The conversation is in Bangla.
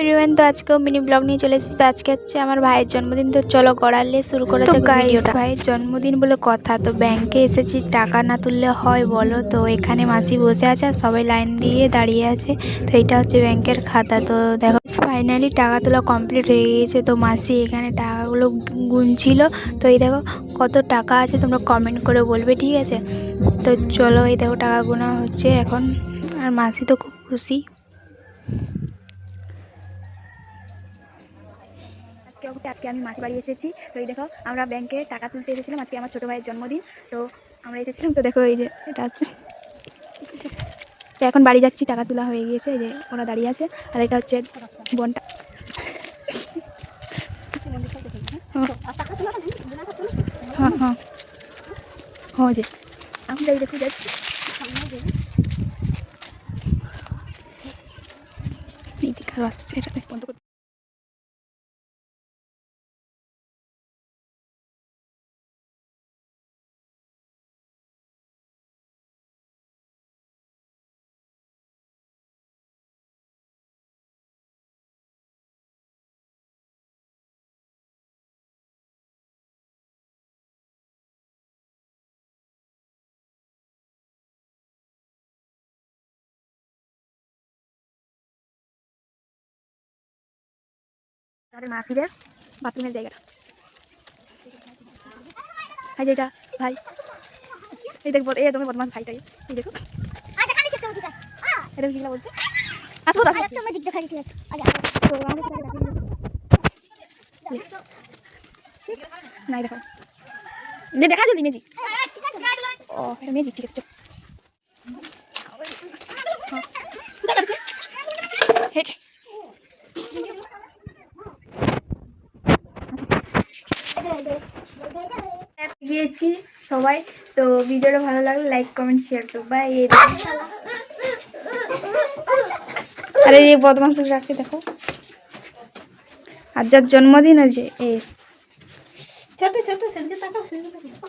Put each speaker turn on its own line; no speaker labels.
এভরিওয়ান তো আজকেও মিনি ব্লগ নিয়ে চলে এসেছি। তো আজকে হচ্ছে আমার ভাইয়ের জন্মদিন। তো চলো গড়ালে শুরু করে
তো
যাক
guys,
ভিডিওটা ভাইয়ের জন্মদিন বলে কথা। তো ব্যাংকে এসেছি টাকা না তুললে হয় বলো? তো এখানে মাসি বসে আছে আর সবাই লাইন দিয়ে দাঁড়িয়ে আছে। তো এটা হচ্ছে ব্যাংকের খাতা। তো দেখো ফাইনালি টাকা তোলা কমপ্লিট হয়ে গিয়েছে। তো মাসি এখানে টাকাগুলো গুনছিল। তো এই দেখো কত টাকা আছে তোমরা কমেন্ট করে বলবে ঠিক আছে? তো চলো এই দেখো টাকা গোনা হচ্ছে এখন। আর মাসি তো খুব খুশি।
আজকে হচ্ছে আজকে আমি মাছ বাড়ি এসেছি। তো এই দেখো, আমরা ব্যাংকে টাকা তুলতে এসেছিলাম, আজকে আমার ছোটো ভাইয়ের জন্মদিন। তো আমরা এসেছিলাম, তো দেখো এই যে, এটা হচ্ছে তো এখন বাড়ি যাচ্ছি, টাকা তোলা হয়ে গিয়েছে, এই যে ওরা দাঁড়িয়ে আছে, আর এটা হচ্ছে বোনটা। হ্যাঁ হ্যাঁ। হ্যাঁ যে এই যাচ্ছি। আসছে, এটা আমাদের মাসিদের বাথরুমের জায়গাটা। ভাই যেটা ভাই। এই দেখব এই তোমার বদমাস ভাইটাই এই। দেখো। এটা কি বলছে? আসব দেখা হয়েছে। নাই দেখো দেখা জলদি মেজি। ও এটা মেজি ঠিক আছে। হেট। গিয়েছি সবাই। তো ভিডিওটা ভালো লাগলে লাইক কমেন্ট শেয়ার করো। বাই আরে এই বদমাস রাখে, দেখো। আর যার জন্মদিন আছে, এ। ছোট ছোট, সেদিকে তাকাও সেদিকে তাকাও।